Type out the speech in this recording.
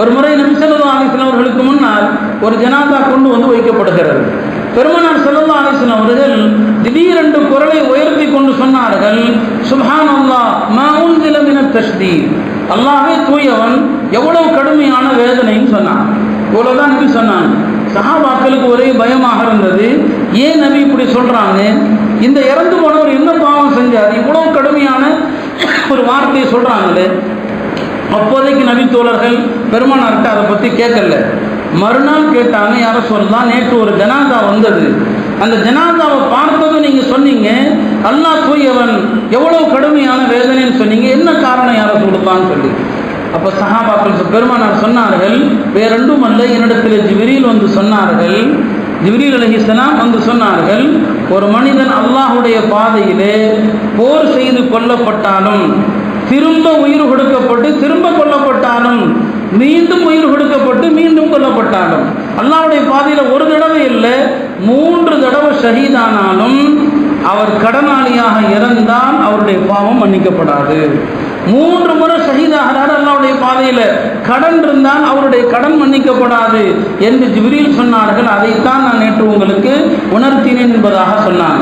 ஒரு முறை நபிசல்லா அலிஸ்லாம் அவர்களுக்கு முன்னால் ஒரு ஜனாதா கொண்டு வந்து வைக்கப்படுகிறது. பெருமனார் செல்லல்லா அலிஸ்லாம் அவர்கள் திடீரென்று குரலை உயர்த்தி கொண்டு சொன்னார்கள் சுஹான் அல்லா மவுன் திலமின தஷ்தி அல்லாஹே தூயவன் எவ்வளவு கடுமையான வேதனைன்னு சொன்னான். இவ்வளோதான் நபி சொன்னாங்க சஹாபாக்களுக்கு ஒரே பயமாக இருந்தது ஏன் நபி இப்படி சொல்கிறாங்க இந்த இறந்து போனவர் என்ன பாவம் செஞ்சார்? இவ்வளவு கடுமையான ஒரு வார்த்தையை சொல்கிறாங்களே அப்போதைக்கு நபி தோழர்கள் பெருமானார்கிட்ட அதை பற்றி கேட்கல. மறுநாள் கேட்டாங்க யாரோ சொல்லலாம் நேற்று ஒரு ஜனாதா வந்தது. அந்த ஜனாதாவை பார்த்ததும் நீங்கள் சொன்னீங்க அல்லாஹ் தூயவன் எவ்வளோ கடுமையான வேதனைன்னு சொன்னீங்க என்ன காரணம் யாரை சொல்லுப்பான்னு சொல்லி. அப்போ சஹாபாக்கள் பெருமானார் சொன்னார்கள் வேறெண்டும் அல்ல. என்னிடத்தில் ஜிவிரியில் வந்து சொன்னார்கள் ஜிப்ரீல் அலைஹிஸ்ஸலாம் வந்து சொன்னார்கள் ஒரு மனிதன் அல்லாஹுடைய பாதையிலே போர் செய்து கொல்லப்பட்டாலும் திரும்ப உயிர் கொடுக்கப்பட்டு திரும்ப கொல்லப்பட்டாலும் மீண்டும் உயிர் கொடுக்கப்பட்டு மீண்டும் கொல்லப்பட்டாலும். அல்லாவுடைய பாதையில் ஒரு தடவை இல்லை மூன்று தடவை ஷஹீதானாலும் அவர் கடனாளியாக இறந்தால் அவருடைய பாவம் மன்னிக்கப்படாது. மூன்று முறை ஷஹீதாகிறார் அல்லாவுடைய பாதையில். கடன் இருந்தால் அவருடைய கடன் மன்னிக்கப்படாது என்று ஜிபிரியில் சொன்னார்கள். அதைத்தான் நான் நேற்று உங்களுக்கு உணர்த்தினேன் என்பதாக சொன்னான்